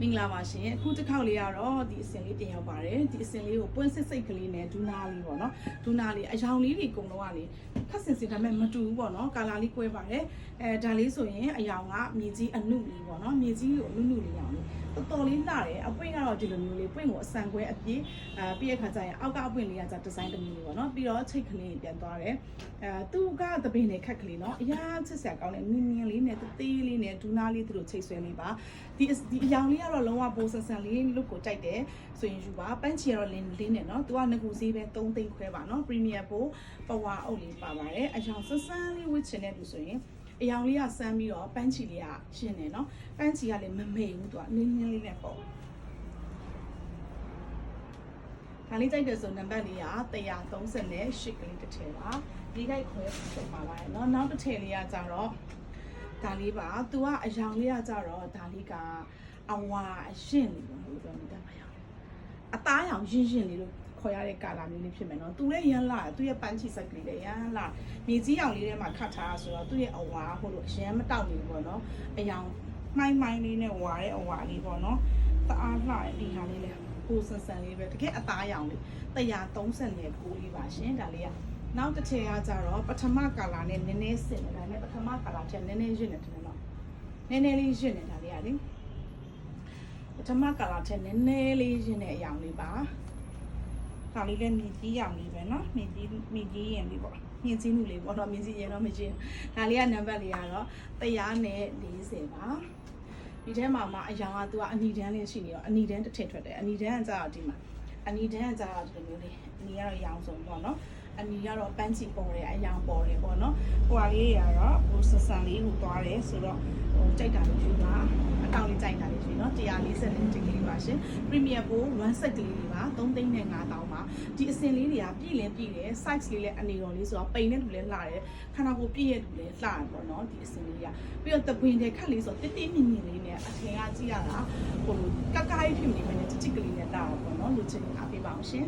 မင်္ဂလာပါရှင်အခုတစ်ခေါက်လေးကတော့ဒီအစင်လေးတင်ရောက်ပါတယ်ဒီအစင်လေးကိုပွင့်စစ်စိတ်ကလေးနဲ့ဒူနာလေးပေါ့နော်ဒူနာလေးအယောင်လေးတွေအကုန်လုံးကလေခက်စင်စင်ဒါပေမဲ့မတူဘူးပေါ့နော်ကာလာလေးကွဲပါတယ်အဲဒါလေးဆိုရင်အယောင်ကမြေကြီးအနုလေးပေါ့နော်မြေကြီးကိုအနုနုလေးရောင်လေးတော်တော်လေးလှတယ်အပွင့်ကတော့ဒီလိုမျိုးလေးပွင့်ကိုအဆန်ကွဲအပြည့်အဲပြီးရခါကျရင်အောက်ကအပွင့်လေးကじゃဒီဇိုင်းတစ်မျိုးလေးပေါ့နော်ပြီးတော့ချိတ်ကလေးပြန်သွားတယ်အဲသူကသပင်နဲ့ခက်ကလေးနော်အရာချစ်စရာကောင်းတယ်မြင်းမြင်းလေးနဲ့တသေးလေးနဲ့ဒူနာလေးသူတို့ချိတ်ဆွဲလေးပါဒီဒီအယောင်လေးကတော့လုံးဝပိုးဆန်ဆန်လေးလို့ကိုကြိုက်တယ်ဆိုရင်ယူပါပန်းချီကတော့လင်းလေးနဲ့နော်သူကငကူဈေးပဲ3သိန်းခွဲပါနော်ပရီမီယံပိုပဝါအုပ်လေးပါပါတယ်အယောင်ဆန်းဆန်းလေးဝစ်ချင်တဲ့လူဆိုရင်အယောင်လေးကစမ်းပြီးတော့ပန်းချီလေးကရှင်းတယ်နော်ပန်းချီကလည်းမမေ့ဘူးသူကနင်းနင်းလေးနဲ့ပေါ့ ဒါလေးကြိုက်တယ်ဆိုနံပါတ်လေးက130နဲ့8ကလေးတစ်ထည်ပါဒီခိုက်ခွဲဖြစ်ပါပါတယ်เนาะနောက်တစ်ထည်လေးကကြတော့ဒါလေးပါသူကအယောင်လေးကကြတော့ဒါလေးက အဝါအရှင်လေးပေါ့လို့ပြောနေတာပါရောအသားရောင်ရင်းရင်းလေးလို့ခေါ်ရတဲ့ကာလာမျိုးလေးဖြစ်မယ်နော်သူလည်းရမ်းလာသူရဲ့ပန်းချီဆက်ကလေးလည်းရမ်းလာမြေကြီးအောင်လေးထဲမှာခတ်ထားဆိုတော့သူရဲ့အဝါဟိုလိုအရင်မတောက်နေဘူးပေါ့နော်အယောင်မှိုင်းမှိုင်းလေးနဲ့ဝါတဲ့အဝါလေးပေါ့နော်တအားလှတဲ့ဒီဟာလေးလည်းကိုဆန်ဆန်လေးပဲတကယ်အသားရောင်လေး130နဲ့ကိုလေးပါရှင်ဒါလေးကနောက်တစ်ချက်ကကြတော့ပထမကာလာနဲ့နည်းနည်းဆင်တယ်ဒါနဲ့ပထမကာလာချက်နည်းနည်းရင့်နေတယ်နော်နည်းနည်းလေးရင့်နေတာလေးอ่ะလေ ထမကာလာချက်နည်းနည်းလေးရင့်တဲ့အရောင်လေးပါဒါလေးလည်းမြေကြီးရောင်လေးပဲနော်မြေကြီးမြေကြီးရင်လေးပေါ့မြင်းကြီးမှုလေးပေါ့နော်မြင်းကြီးရင်တော့မကြီးဒါလေးကနံပါတ်လေးကတော့140ပါဒီထဲမှာမှအယောင်ကသူကအနီတန်းလေးရှိနေတော့အနီတန်းတစ်ထည့်ထွက်တယ်အနီတန်းကကြာတော့ဒီမှာအနီတန်းကကြာတော့ဒီလိုမျိုးလေးအနီကတော့ရောင်စုံပေါ့နော်အနီကတော့ပန်းချီပေါ်တယ်အယောင်ပေါ်တယ်ပေါ့နော်ဟိုဟာလေးတွေကတော့ဟိုဆဆန်လေးဟိုသွားတယ်ဆိုတော့ဟိုကြိုက်တာလေးယူပါအကောင့်လေးကြိုက်တာလေးယူ နော်140နဲ့တင်ကလေးပါရှင် Premier Pro 1 set ကလေးတွေပါ3သိန်းနဲ့5000ပါဒီအစင်လေးတွေကပြည့်လင်းပြည့်တယ် size လေးလည်းအနေတော်လေးဆိုတော့ပိန်တဲ့လူလည်းလှတယ်ခန္ဓာကိုယ်ပြည့်ရဲ့လူလည်းလှတယ်ပေါ့နော်ဒီအစင်လေးကပြီးတော့တပွင်တဲ့ခက်လေးဆိုတော့တိတိမြင့်မြင့်လေးနဲ့အထင်ကကြည့်ရတာဟိုကကကြီးဖြစ်နေမယ်နဲ့ချစ်ချစ်ကလေးနဲ့လှတာပေါ့နော်လူချင်းအားပေးပါအောင်ရှင်